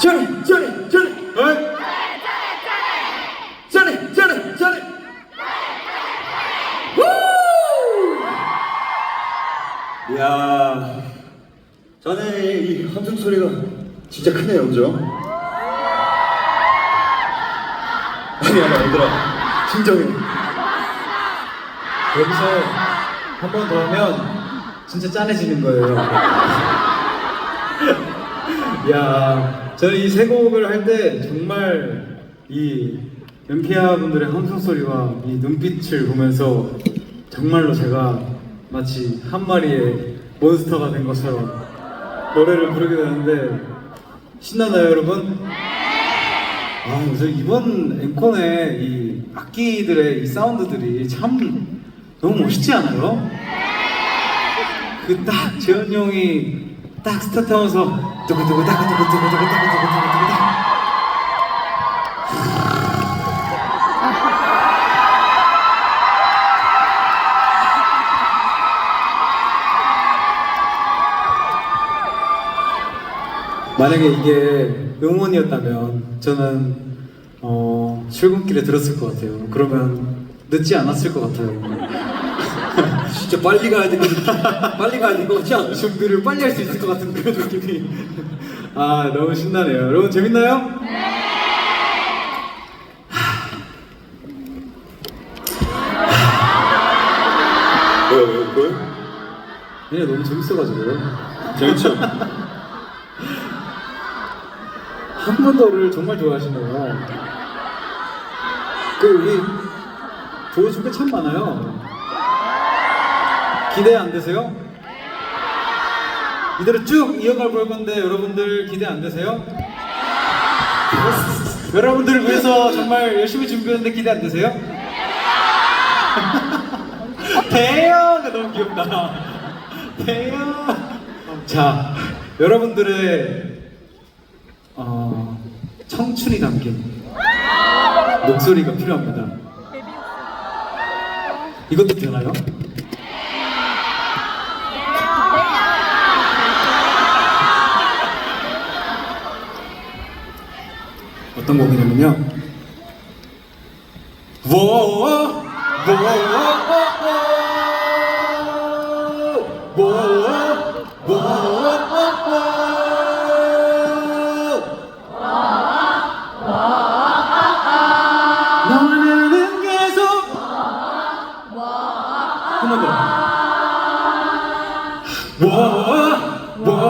전에 전에 전에 어? 전에 전에 전에 우! 이야 전에 이 함성 소리가 진짜 크네요 그죠? 아니 아니 얘들아 진정해 여기서 한 번 더 하면 진짜 짠해지는 거예요. 야, 저는 이 세 곡을 할 때 정말 이 연피아 분들의 함성 소리와 이 눈빛을 보면서 정말로 제가 마치 한 마리의 몬스터가 된 것처럼 노래를 부르게 되는데 신나나요, 여러분? 아, 그래서 이번 앵콘의 이 악기들의 이 사운드들이 참 너무 멋있지 않아요? 그 딱 재현 형이 딱 스타트하면서 두구두구 따구두구두구두구 따구두구두구두구 만약에 이게 응원이었다면 저는 어, 출근길에 들었을 것 같아요. 그러면 늦지 않았을 것 같아요. 진짜 빨리 가야 되는 빨리 가야 되는 거 같지 않아? 준비를 빨리 할 수 있을 것 같은 그런 느낌이. 아 너무 신나네요. 여러분 재밌나요? 왜요 왜요 왜요? 네 너무 재밌어가지고요. 재밌죠? 한번 더를 정말 좋아하시네요. 그 우리 보여줄 게 참 많아요. 기대 안 되세요? 이대로 쭉 이어갈 볼 건데 여러분들 기대 안 되세요? 여러분들을 위해서 정말 열심히 준비했는데 기대 안 되세요? 대형! 너무 귀엽다. 대형! 자, 여러분들의 어, 청춘이 담긴 목소리가 필요합니다. 이것도 되나요? 어떤 곡이냐면요. 워워 워워 워워 너는 계속 한번 더. 워워 워워